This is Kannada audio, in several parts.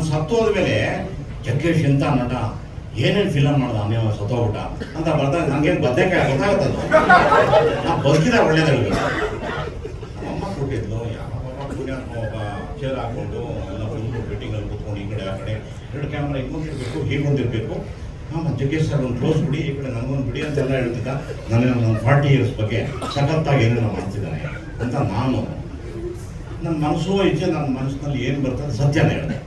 ನಾನು ಸತ್ತೋದ ಮೇಲೆ ಜಗ್ಗೇಶ್ ಎಂತ ನಟ? ಏನೇನು ಫಿಲಮ್ ಮಾಡ್ದ ನೀವು ಸತ್ತೋಗ್ಬಿಟ್ಟ? ಅಂತ ಬರ್ತಾ ನಂಗೇನು ಗೊತ್ತಾಗುತ್ತೆ ಗೊತ್ತಾಗುತ್ತದು ನಾ ಬದುಕಿದ ಒಳ್ಳೇದಾಗ ಅಮ್ಮ ಕೊಟ್ಟಿದ್ಲು ಯಾವ ಪುಣ್ಯ ಒಬ್ಬ ಚೇರ್ ಹಾಕೊಂಡು ಎಲ್ಲ ಫುಲ್ ಅಲ್ಲಿ ಕೂತ್ಕೊಂಡು ಈ ಕಡೆ ಆ ಕಡೆ. ಎರಡು ಕ್ಯಾಮ್ರಾ ಇಟ್ಕೊಂಡಿರ್ಬೇಕು ಹೀಗೆ ಹೊಂದಿರ್ಬೇಕು ಹಾಂ ಜಗ್ಗೇಶ್ ಸರ್ ಒಂದು ಕ್ಲೋಸ್ ಬಿಡಿ, ಈ ಕಡೆ ನನಗೊಂದು ಬಿಡಿ ಅಂತೆಲ್ಲ ಹೇಳ್ತಿದ್ದ. ನನಗೆ ನನ್ನ ಫಾರ್ಟಿ ಇಯರ್ಸ್ ಬಗ್ಗೆ ಸಖತ್ತಾಗಿ ಏನೇನು ಮಾಡ್ತಿದ್ದಾನೆ ಅಂತ ನಾನು ನನ್ನ ಮನಸ್ಸು ಇಚ್ಛೆ, ನನ್ನ ಮನಸ್ಸಿನಲ್ಲಿ ಏನು ಬರ್ತದೆ ಸತ್ಯನೇ ಹೇಳಿದೆ.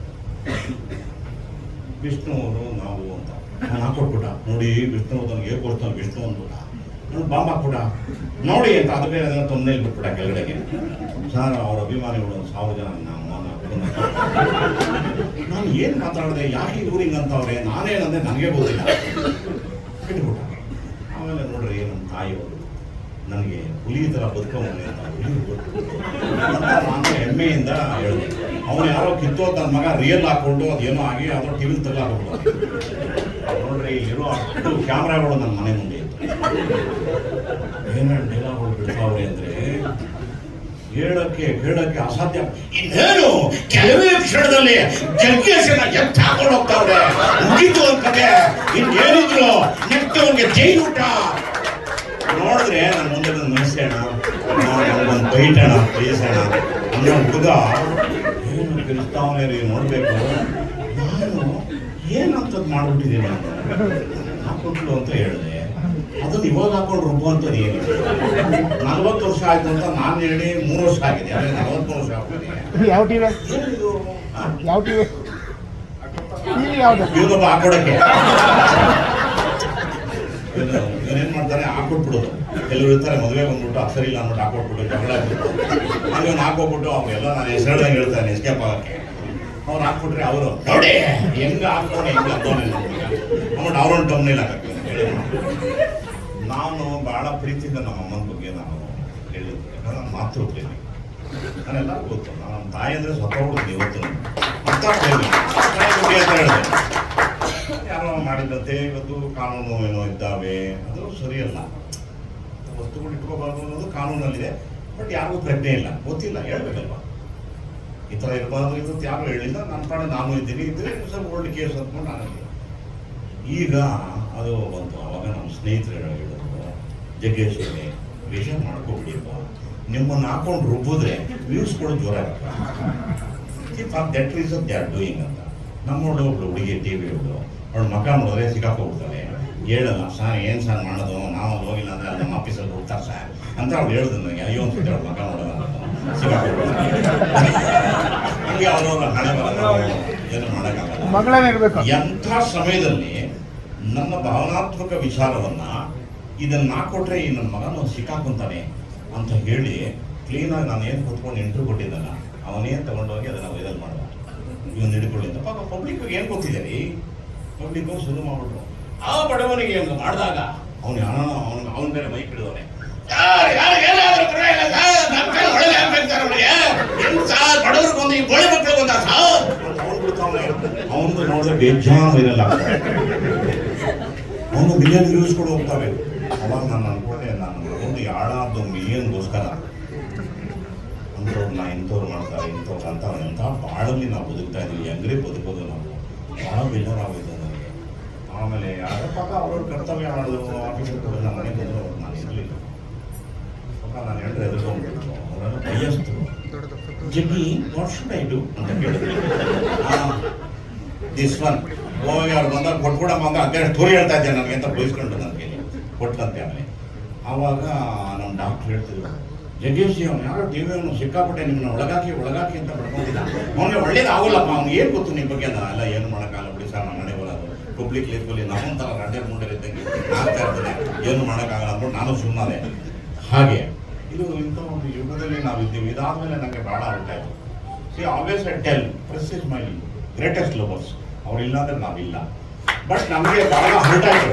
ವಿಷ್ಣು ಅವರು ನಾವು ಅಂತ. ನಾನು ಹಾಕೊಟ್ಬಿಟ್ಟ. ನೋಡಿ ವಿಷ್ಣು ನನಗೆ ಕೊಡ್ತಾನೆ, ವಿಷ್ಣು ಅಂದ್ಬಿಟ್ಟ. ನಾನು ಬಾಂಬ್ ಹಾಕ್ಬಿಟ್ಟ. ನೋಡಿ ಅಂತ, ಅದು ಬೇರೆ ಅದನ್ನ ತೊಂದರೆ ಬಿಟ್ಬಿಟ್ಟ ಕೆಳಗಡೆಗೆ. ಸರ್, ಅವ್ರ ಅಭಿಮಾನಿಗಳು ಒಂದು ಸಾವಿರ ಜನ ನಮ್ಮ ನಾನು ಏನು ಮಾತಾಡಿದೆ? ಯಾಕೆ ಇವ್ರು ಹಿಂಗೆ ಅಂತವ್ರೆ ನಾನೇನಂದ್ರೆ ನನಗೆ ಗೊತ್ತಿಲ್ಲ ಬಿಟ್ಬಿಟ್ಟ ಆಮೇಲೆ ನೋಡ್ರಿ ನಮ್ಮ ತಾಯಿಯವರು ನನಗೆ ಹುಲಿ ಥರ ಬದುಕೋನೆ ಅಂತ ಹುಲಿ ಅಂತ ನಾನು ಹೆಮ್ಮೆಯಿಂದ ಹೇಳಿದೆ ಅವನು ಯಾರೋ ಕಿತ್ತೋ ತನ್ನ ಮಗ ರಿಯಲ್ ಹಾಕ್ಕೊಂಡು ಅದೇನೋ ಆಗಿ ಅದರ ಟಿವಿಲ್ ತಗ್ಲಾಕ್ಬಿಟ್ಟು ನೋಡ್ರಿ ಇಲ್ಲಿರೋ ಅಷ್ಟು ಕ್ಯಾಮ್ರಾಗಳು ನನ್ನ ಮನೆ ಮುಂದೆ ಏನೇನು ಡೈಲಾಗ್ಗಳು ಬಿಡ್ತಾವ್ರೆ ಅಂದ್ರೆ ಹೇಳಕ್ಕೆ ಹೇಳಕ್ಕೆ ಅಸಾಧ್ಯ. ಇನ್ನೇನು ಕೆಲವೇ ಕ್ಷಣದಲ್ಲಿ ಜಗ್ಗೇಶನ ಎತ್ತ ಹಾಕೊಂಡು ಹೋಗ್ತಾವ್ರೆ. ಮುಗಿತು ಅಂತ ಇನ್ನೇನಿದ್ರು ನೆಕ್ಸ್ಟ್ ಅವನಿಗೆ ನೋಡಿದ್ರೆ ನನ್ನ ಮುಂದೆ ಒಂದು ಮನಸ್ಸೇಣ ಒಂದು ಬೈಟಣ ಬಯಸೋಣ ಅನ್ನೋ ಹುಡುಗ ಏನು ಕಿರಿಸ್ತಾವನೆ ರೀ ನೋಡಬೇಕು. ನಾನು ಏನಂತದ್ ಮಾಡ್ಬಿಟ್ಟಿದ್ದೀನಿ ನಾನು ಹಾಕೊಟ್ಲು ಅಂತ ಹೇಳಿದೆ. ಅದನ್ನು ಇವಾಗ ಹಾಕೊಂಡು ರುಬ್ಬುವಂಥದ್ದು ಏನು ನಲ್ವತ್ತು ವರ್ಷ ಆಯ್ತು ಅಂತ ನಾನು ಹೇಳಿ ಮೂರು ವರ್ಷ ಆಗಿದೆ. ಅದೇ ನಲ್ವತ್ತು ವರ್ಷ ಆಗ್ತದೆ ಯಾವ ಟಿವಿ ಯಾವ ಟಿವಿ ಟಿವಿ ಯಾವುದು? ಇವ್ರಿಗೊಬ್ಬ ಹಾಕೊಡಕ್ಕೆ ಏನೇನ್ ಮಾಡ್ತಾರೆ? ಹಾಕೊಟ್ಬಿಡೋದು ಎಲ್ಲರೂ ಇರ್ತಾರೆ, ಮದುವೆ ಬಂದ್ಬಿಟ್ಟು ಅಕ್ಷರ ಇಲ್ಲ ಅಂದ್ಬಿಟ್ಟು ಹಾಕೊಟ್ಬಿಟ್ಟು ಜಗಳ ಅವ್ನು ಹಾಕೋಬಿಟ್ಟು ಅವ್ರೆಲ್ಲ ನಾನು ಹೆಸರು ಹೇಳ್ತಾನೆ ಎಸ್ಕೇಪ್ ಆಗಕ್ಕೆ. ಅವ್ರು ಹಾಕ್ಬಿಟ್ರೆ ಅವರು ನೋಡಿ ಹೆಂಗ ಹಾಕೊಂಡು ಹೆಂಗ ಅಂದ್ಬಿಟ್ಟು ಅವ್ರೊಂದು ಟಮ್ನಿಲ್ಲ ಹಾಕಕ್ಕೆ. ನಾನು ಬಹಳ ಪ್ರೀತಿಯಿಂದ ನಮ್ಮ ಅಮ್ಮನ ಬಗ್ಗೆ ನಾನು ಹೇಳಿದ್ದೆ. ಯಾಕಂದ್ರೆ ನಾನು ಮಾತೃ ಪ್ರೇಮಿ ನಾನೆಲ್ಲ ಗೊತ್ತು. ನಾನು ನಮ್ಮ ತಾಯಿ ಅಂದರೆ ಸತ್ತೋಗ್ಬಿಡ್ತೀನಿ ಇವತ್ತು ಅಂತ ಪ್ರೇಮಿ ಯಾರೋ ಮಾಡಿದಂತೆ ಇವತ್ತು ಕಾನೂನು ಏನೋ ಇದ್ದಾವೆ. ಸರಿಯಲ್ಲ. ವಸ್ತುಗಳು ಇಟ್ಕೋಬಾರ್ದು ಅನ್ನೋದು ಕಾನೂನಲ್ಲಿದೆ. ಬಟ್ ಯಾರಿಗೂ ಪ್ರಜ್ಞೆ ಇಲ್ಲ. ಗೊತ್ತಿಲ್ಲ. ಹೇಳ್ಬೇಕಲ್ವಾ? ಈ ಥರ ಇರಬಾರ್ದು ಇವತ್ತು ಯಾರು ಹೇಳಿಲ್ಲ. ನನ್ನ ಪಾಡ ನಾನು ಇದ್ದೀನಿ. ಇದ್ದರೆ ಸ್ವಲ್ಪ ಓಲ್ಡ್ ಕೇಸ್ ಅಂದ್ಕೊಂಡು ನಾನು ಈಗ ಅದು ಬಂತು. ಅವಾಗ ನಮ್ಮ ಸ್ನೇಹಿತರು ಹೇಳಿದ್ರು. ಜಗ್ಗೇಶ್ವರಿ, ವಿಷ ಮಾಡ್ಕೊಬಿಡಿಪ್ಪ. ನಿಮ್ಮನ್ನು ಹಾಕೊಂಡು ರುಬ್ಬಿದ್ರೆ ವ್ಯೂಸ್ಗಳು ಜೋರ for that reason they are doing ಅಂತ. ನಮ್ಮ ಒಬ್ಳು ಹುಡುಗಿ ಟಿ ವಿ ಹುಡುಗ ಅವಳು ಮಕ್ಕ ನೋಡಿದ್ರೆ ಸಿಕ್ಕಾಕೊಂಡ್ಬಿಡ್ತಾಳೆ ಹೇಳಲ್ಲ ಸರ್ ಏನು ಸರ್ ಮಾಡೋದು? ನಾವು ಅಲ್ಲಿ ಹೋಗಿಲ್ಲ ಅಂದ್ರೆ ಅಲ್ಲಿ ನಮ್ಮ ಆಫೀಸಲ್ಲಿ ಹೋಗ್ತಾರೆ ಸರ್ ಅಂತ ಅವ್ರು ಹೇಳಿದ್ರು ನನಗೆ ಅಯ್ಯೋ ಅಂತ ಅವಳು ಮಗ ನೋಡೋದು ನಮಗೆ ಅವ್ರವ್ರ ಹಣೆ ಏನು ಮಾಡೋಕ್ಕಾಗಲ್ಲ. ಎಂಥ ಸಮಯದಲ್ಲಿ ನನ್ನ ಭಾವನಾತ್ಮಕ ವಿಚಾರವನ್ನ ಇದನ್ನ ಕೊಟ್ಟರೆ ಈ ನನ್ನ ಮಗನ ಸಿಕ್ಕಾಕೊಂತಾನೆ ಅಂತ ಹೇಳಿ ಕ್ಲೀನಾಗಿ ನಾನು ಏನು ಕೂತ್ಕೊಂಡು ಇಂಟ್ರ್ಯೂ ಕೊಟ್ಟಿದ್ದಲ್ಲ ಅವನೇನು ತಗೊಂಡೋಗಿ ಅದನ್ನ ವೈರಲ್ ಮಾಡುವ. ಇವನು ಹಿಡ್ಕೊಳ್ಳಿ ಅಂತ. ಪಾಪ ಪಬ್ಲಿಕ್ ಏನು ಗೊತ್ತಿದೆ ರೀ? ಪಬ್ಲಿಕ್ ಶುರು ಮಾಡ್ಬಿಟ್ರು. ಆ ಬಡವನಿಗೆ ಒಂದು ಮಾಡಿದಾಗ ಅವನು ಅವನ ಅವನು ಅವನ ಬೇರೆ ಮೈಕ್ ಹಿಡಿದವನೆ ಬಡವ್ರಿಗೊಂದು ಈ ಗೋಳಿ ಮಕ್ಕಳಿಗೊಂದ ಸಾರ್ ಅವನು ಬಿಡ್ತಾವನೆ. ಅವನು ನೋಡಿದ್ರೆ ಬೇಜಾನ್ ಇರಲ್ಲ. ಅವನು ಮಿಲಿಯನ್ ವ್ಯೂಸ್ಗಳು ಹೋಗ್ತವೆ. ಅವಾಗ ನಾನು ಅನ್ಕೊಂಡೆ, ನಾನು ಒಂದು ಯಾಳಾದ ಮಿಲಿಯನ್ಗೋಸ್ಕರ ಅಂಥವ್ರನ್ನ ಇಂಥವ್ರು ಮಾಡ್ತಾರೆ, ಇಂಥವ್ರು ಅಂತ ಅಂತ ಬಾಳಲ್ಲಿ ನಾವು ಬದುಕ್ತಾ ಇದೀವಿ. ಹೆಂಗ್ರೆ ಬದುಕೋದು ನಾವು. ಭಾಳ ಬೇಜಾರಾಗೋಯ್ತು. ನನಗೆ ಆಮೇಲೆ ಪಾಪ ಅವ್ರವ್ರ ಕರ್ತವ್ಯ ಮಾಡೋದು ನಮ್ಮ ಮನೆಗೆ ಬಂದರು ಅವ್ರು ನಾನು ಇರಲಿಲ್ಲ ಪಾಪ ನಾನು ಹೇಳಿದ್ರೆ ಎದುರ್ಕೊಂಡ್ಬಿಟ್ಟು ಅವರನ್ನು ಕೈಯಷ್ಟು ಜಗ್ಗಿ ಐ ಡು ಅಂತ ಕೇಳಿದ್ರು. ದಿಸ್ ಒನ್ ಹೋಗಿ ಅವ್ರು ಬಂದಾಗ ಕೊಟ್ಬಿಡಮ್ಮ ಅಂತ ಅದೇ ತೋರಿ ಹೇಳ್ತಾ ಇದ್ದೆ ನನಗೆ ಅಂತ ಬಯಸ್ಕೊಂಡು ನನಗೆ ಕೈಲಿ. ಕೊಟ್ಟಂತೆ ಆಮೇಲೆ. ಆವಾಗ ನಮ್ಮ ಡಾಕ್ಟರ್ ಹೇಳ್ತಿದ್ರು, ಜಗ್ಗೇಶ್ ಜಿ, ಅವ್ನು ಯಾರೋ ಟಿ ವಿ ಅವನು ಸಿಕ್ಕಾಪಟ್ಟೆ ನಿಮ್ಮನ್ನ ಒಳಗಾಕಿ ಒಳಗಾಕಿ ಅಂತ ಬಡ್ಕೊಂಡಿದ್ದ ಅವನಿಗೆ ಒಳ್ಳೇದು ಆಗೋಲ್ಲಪ್ಪ, ಅವ್ನಿಗೆ ಏನು ಗೊತ್ತು ನಿಮ್ಮ ಬಗ್ಗೆ? ಅಲ್ಲ ಎಲ್ಲ ಏನು ಮಾಡೋಕ್ಕಾಗಲ್ಲ ಬಿಡಿ ಸರ್, ನಾನು ಮನೆ ಬರೋದು ಪಬ್ಲಿಕ್ ಲೈಫಲ್ಲಿ ನಮ್ಮ ಥರ ಗಂಡೆ ಮುಂಡೆ ಇದ್ದಂಗೆ ಆಗ್ತಾ ಇರ್ತದೆ. ಏನು ಮಾಡೋಕ್ಕಾಗಲ್ಲ ಅಂದ್ಬಿಟ್ಟು ನಾನು ಸುಮ್ಮನೆ ಹಾಗೆ, ಇದು ಇಂಥ ಒಂದು ಯುಗದಲ್ಲಿ ನಾವು ಇದ್ದೀವಿ. ಇದಾದ್ಮೇಲೆ ನನಗೆ ಭಾಳ ಅರ್ಥ ಆಯಿತು. See always I tell press is my greatest lovers ಅವ್ರಿಲ್ಲ ಅಂದ್ರೆ ನಾವಿಲ್ಲ. ಬಟ್ ನಮಗೆ ಭಾಳ ಹರ್ಟ್ ಆಯ್ತು.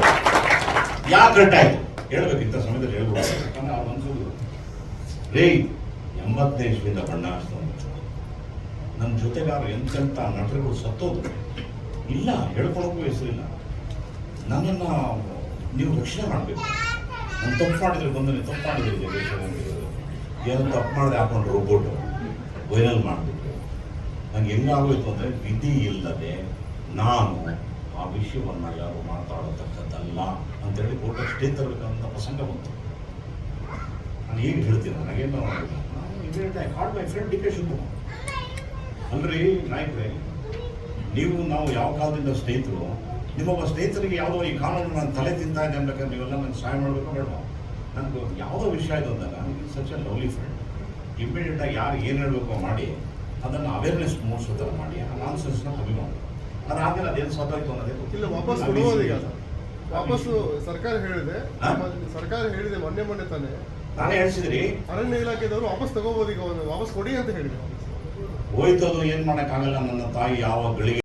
ಯಾಕೆ ಹರ್ಟ್ ಆಯ್ತು? ಹೇಳ್ಬೇಕು, ಇಂಥ ಸಮಯದಲ್ಲಿ ಹೇಳ್ಬೋದು ಯಾಕಂದ್ರೆ ಅವ್ರು ಅನ್ಸೋದು ರೇ ಎಂಬತ್ತನೇ ಇಸ್ವಿಯಿಂದ ಬಣ್ಣ ಹಚ್ತವ್ನು ನನ್ನ ಜೊತೆಗಾರ ಎಂತೆಂಥ ನಟರುಗಳು ಇಲ್ಲ ಹೇಳ್ಕೊಳಕ್ಕೂ ಹೆಸರಿಲ್ಲ. ನನ್ನನ್ನು ನೀವು ರಕ್ಷಣೆ ಮಾಡಬೇಕು. ನಾನು ತಪ್ಪು ಮಾಡಿದ್ರೆ ಬಂದು ನೀವು ತಪ್ಪು ಮಾಡಿದ್ರೆ ಏನೋ ತಪ್ಪು ಮಾಡಿದೆ ಹಾಕೊಂಡು ರೋಬೋಟು ವೈರಲ್ ಮಾಡಿಬಿಟ್ಟು ನಂಗೆ ಹೆಂಗಾಗೋಯ್ತು ಅಂದರೆ ವಿಧಿ ಇಲ್ಲದೆ ನಾನು ಆ ವಿಷಯವನ್ನು ಯಾರು ಮಾತಾಡತಕ್ಕದ್ದಲ್ಲ ಅಂತೇಳಿ ಕೋರ್ಟ್ ಅಷ್ಟೇ ತರಬೇಕಂತ ಪ್ರಸಂಗ ಬಂತು. ನಾನು ಏನು ಹೇಳ್ತೀನಿ? ನನಗೇನು ನಾನು I call my friend D K Shivakumar ಅಲ್ರಿ ನಾಯಕರೇ. ನೀವು ನಾವು ಯಾವ ಕಾಲದಿಂದ ಸ್ನೇಹಿತರು ನಿಮ್ಮೊಬ್ಬ ಸ್ನೇಹಿತರಿಗೆ ಯಾವುದೋ ಈ ಕಾನೂನು ನಾನು ತಲೆ ತಿಂತಾ ಇದೆ ಅನ್ಬೇಕಾದ್ರೆ ನೀವೆಲ್ಲ ನನಗೆ ಸಹಾಯ ಮಾಡಬೇಕು ಬೇಡ ನನಗೆ ಯಾವುದೋ ವಿಷಯ ಇದು ಅಂದಾಗ ನನಗೆ ಸಚ್ ಎ ಲವ್ಲಿ ಫ್ರೆಂಡ್ ಇಮ್ಮಿಡಿಯೇಟಾಗಿ ಯಾರು ಏನು ಹೇಳಬೇಕು ಮಾಡಿ ಅದನ್ನು ಅವೇರ್ನೆಸ್ ಮೂಡಿಸೋ ಥರ ಮಾಡಿ ಆ ನಾನ್ಸೆನ್ಸ್ನ ಕಮ್ಮಿ ಮಾಡಿ. ಅದಾದ್ಮೇಲೆ ಅದೇನು ಸತ್ತೋಯ್ತು ಅನ್ನೋದೇ ಗೊತ್ತಿಲ್ಲ. ವಾಪಸ್ ಕೊಡಿ ಈಗ ವಾಪಸ್ಸು ಸರ್ಕಾರ ಹೇಳಿದೆ? ಸರ್ಕಾರ ಹೇಳಿದೆ ಮೊನ್ನೆ ಮೊನ್ನೆ ತಾನೇ. ನಾನೇ ಹೇಳ್ಸಿದ್ರಿ. ಅರಣ್ಯ ಇಲಾಖೆದವರು ವಾಪಸ್ ತಗೋಬಹುದು ಈಗ ವಾಪಸ್ ಕೊಡಿ ಅಂತ ಹೇಳಿದ್ರು ಹೋಯ್ತು ಅದು ಏನು ಮಾಡೋಕ್ಕಾಗಲ್ಲ ನನ್ನ ತಾಯಿ ಯಾವ ಗಳಿಗೆ